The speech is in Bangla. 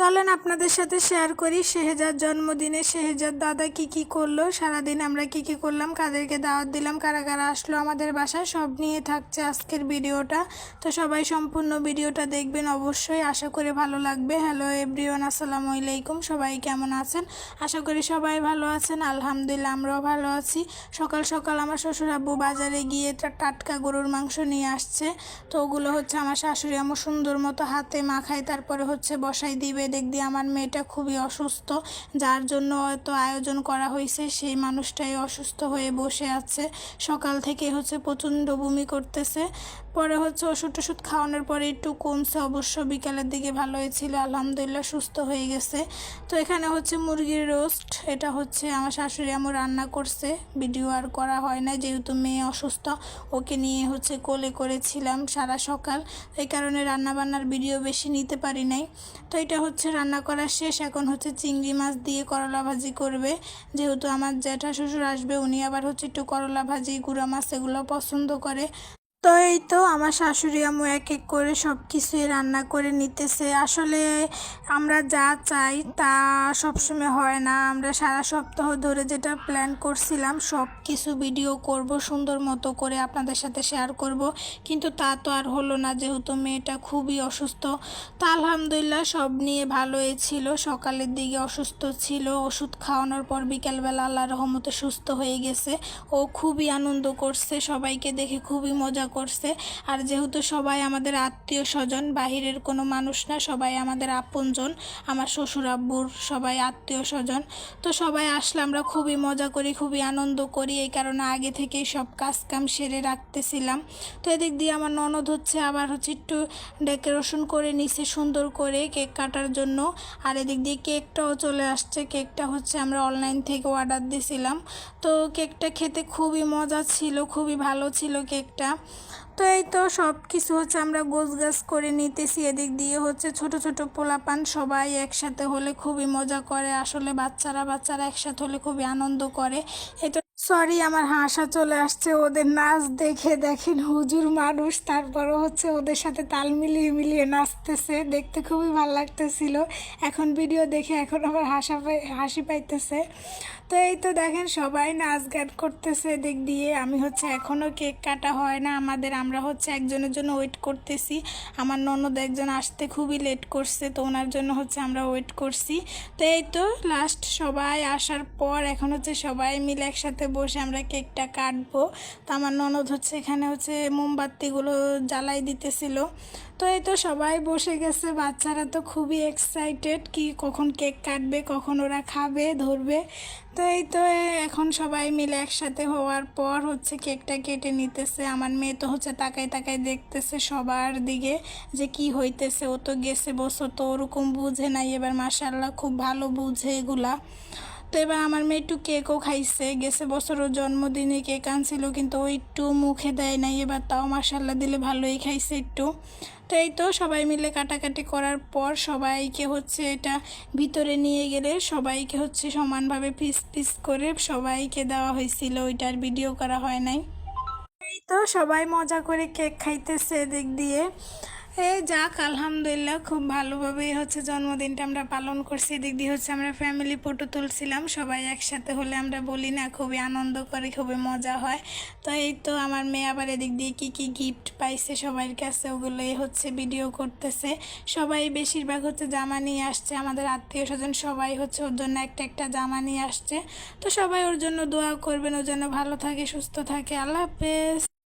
চলেন আপনাদের সাথে শেয়ার করি শেহজার জন্মদিনে শেহজার দাদা কি কি করল? সারাদিন আমরা কি কি করলাম? কাদেরকে দাওয়াত দিলাম? কারা কারা আসলো আমাদের বাসায়? সব নিয়ে থাকছে আজকের ভিডিওটা। তো সবাই সম্পূর্ণ ভিডিওটা দেখবেন অবশ্যই। আশা করি ভালো লাগবে। হ্যালো এভরিওয়ান আসসালামু আলাইকুম। সবাই কেমন আছেন? আশা করি সবাই ভালো আছেন। আলহামদুলিল্লাহ, আমরাও ভালো আছি। সকাল সকাল আমার শ্বশুর আব্বু বাজারে গিয়ে টাটকা গরুর মাংস নিয়ে আসছে। তো ওগুলো হচ্ছে আমার শাশুড়ি আমার সুন্দর মতো হাতে মাখায়, তারপরে হচ্ছে বসাই দিবে। দেখ দিয়ে আমার মেয়েটা খুবই অসুস্থ, যার জন্য এত আয়োজন করা হয়েছে। সেই মানুষটাই অসুস্থ হয়ে বসে আছে। সকাল থেকে হচ্ছে প্রচণ্ড বমি করতেছে। পরে হচ্ছে ওষুধ টষুধ খাওয়ানোর পরে একটু কমছে। অবশ্য বিকালের দিকে ভালো হয়েছিল আলহামদুলিল্লাহ সুস্থ হয়ে গেছে। তো এখানে হচ্ছে মুরগির রোস্ট। এটা হচ্ছে আমার শাশুড়ি আমার রান্না করছে। ভিডিও আর করা হয় না যেহেতু মেয়ে অসুস্থ, ওকে নিয়ে হচ্ছে কোলে করেছিলাম সারা সকাল। এই কারণে রান্না বান্নার ভিডিও বেশি নিতে পারি নাই। তো এটা হচ্ছে রান্না করা শেষ, এখন হচ্ছে চিংড়ি মাছ দিয়ে করলা ভাজি করবে। যেহেতু আমার জ্যাঠা শ্বশুর আসবে, উনি আবার হচ্ছে একটু করলা ভাজি, গুঁড়া মাছ এগুলো পছন্দ করে। তো এই তো আমার শাশুড়ি আমু এক এক করে সব কিছুই রান্না করে নিতেছে। আসলে আমরা যা চাই তা সবসময় হয় না। আমরা সারা সপ্তাহ ধরে যেটা প্ল্যান করছিলাম সব কিছু ভিডিও করব, সুন্দর মতো করে আপনাদের সাথে শেয়ার করব। কিন্তু তা তো আর হলো না, যেহেতু মেয়েটা খুবই অসুস্থ। তা আলহামদুলিল্লাহ সব নিয়ে ভালোই ছিল। সকালের দিকে অসুস্থ ছিল। ওষুধ খাওয়ানোর পর বিকালবেলা আল্লাহ রহমতে সুস্থ হয়ে গেছে। ও খুবই আনন্দ করছে। সবাইকে দেখে খুবই মজা করছে। আর যেহেতু সবাই আমাদের আত্মীয় স্বজন, বাহিরের কোনো মানুষ না, সবাই আমাদের আপনজন, আমার শ্বশুর আব্বুর সবাই আত্মীয় স্বজন। তো সবাই আসলে আমরা খুবই মজা করি, খুবই আনন্দ করি, এই কারণে আগে থেকেই সব কাজ কাম সেরে রাখতেছিলাম। তো এদিক দিয়ে আমার ননদ হচ্ছে আবার হচ্ছে একটু ডেকোরেশন করে নিছে সুন্দর করে কেক কাটার জন্য। আর এদিক দিয়ে কেকটাও চলে আসছে, কেকটা হচ্ছে আমরা অনলাইন থেকে অর্ডার দিয়েছিলাম তো কেকটা খেতে খুবই মজা ছিল, খুবই ভালো ছিল কেকটা। তো এই তো সব কিছু হচ্ছে আমরা গোছ গাছ করে নিতেছি, এদিক দিয়ে হচ্ছে ছোট ছোট পোলাপান সবাই একসাথে হলে খুবই মজা করে, আসলে বাচ্চারা বাচ্চারা একসাথে হলে খুবই আনন্দ করে। এই তো সরি আমার হাসা চলে আসছে। ওদের নাচ দেখে দেখেন হুজুর মানুষ, তারপরও হচ্ছে ওদের সাথে তাল মিলিয়ে মিলিয়ে নাচতেছে। দেখতে খুবই ভালো লাগতেছিল। এখন ভিডিও দেখে এখন আবার হাসা হাসি পাইতেছে। তো এই তো দেখেন সবাই নাচ গান করতেছে দিক দিয়ে। আমি হচ্ছে এখনও কেক কাটা হয় না। আমাদের আমরা হচ্ছে একজনের জন্য ওয়েট করতেছি। আমার ননদ একজন আসতে খুবই লেট করছে, তো ওনার জন্য হচ্ছে আমরা ওয়েট করছি। তো এই তো লাস্ট সবাই আসার পর এখন হচ্ছে সবাই মিলে একসাথে বসে আমরা কেকটা কাটবো। তো আমার ননদ হচ্ছে এখানে হচ্ছে মোমবাতিগুলো জ্বালাই দিতেছিল। তো এই তো সবাই বসে গেছে, বাচ্চারা তো খুবই এক্সাইটেড কি কখন কেক কাটবে, কখন ওরা খাবে, ধরবে। তো এই তো এখন সবাই মিলে একসাথে হওয়ার পর হচ্ছে কেকটা কেটে নিতেছে। আমার মেয়ে তো হচ্ছে তাকাই তাকাই দেখতেছে সবার দিকে যে কি হইতেছে। ও তো গেছে বসো তো ওরকম বুঝে নাই। এবার মাসাল্লাহ খুব ভালো বুঝে এগুলা। তো এবার আমার মেয়ে একটু কেকও খাইছে। গেছে বছর ওর জন্মদিনে কেক আনছিল, কিন্তু ও একটু মুখে দেয় নাই। এবার তাও মাসাল্লাহ দিলে ভালোই খাইছে একটু। তো এই তো সবাই মিলে কাটাকাটি করার পর সবাইকে হচ্ছে এটা ভিতরে নিয়ে গেলে সবাইকে হচ্ছে সমানভাবে পিস পিস করে সবাইকে দেওয়া হয়েছিল। ওইটার ভিডিও করা হয় নাই। তো সবাই মজা করে কেক খাইতেছে এদিক দিয়ে। এই যাক, আলহামদুলিল্লাহ, খুব ভালোভাবেই হচ্ছে জন্মদিনটা আমরা পালন করছি। এদিক দিয়ে হচ্ছে আমরা ফ্যামিলি ফটো তুলছিলাম, সবাই একসাথে হলে আমরা বলি না, খুবই আনন্দ করে, খুবই মজা হয়। তো এই তো আমার মেয়ে আবার এদিক দিয়ে কী কী গিফট পাইছে সবার কাছে, ওগুলোই হচ্ছে ভিডিও করতেছে। সবাই বেশিরভাগ হচ্ছে জামা নিয়ে আসছে, আমাদের আত্মীয় স্বজন সবাই হচ্ছে ওর জন্য একটা একটা জামা নিয়ে আসছে। তো সবাই ওর জন্য দোয়া করবেন ওর জন্য ভালো থাকে, সুস্থ থাকে। আল্লাহ হাফেজ।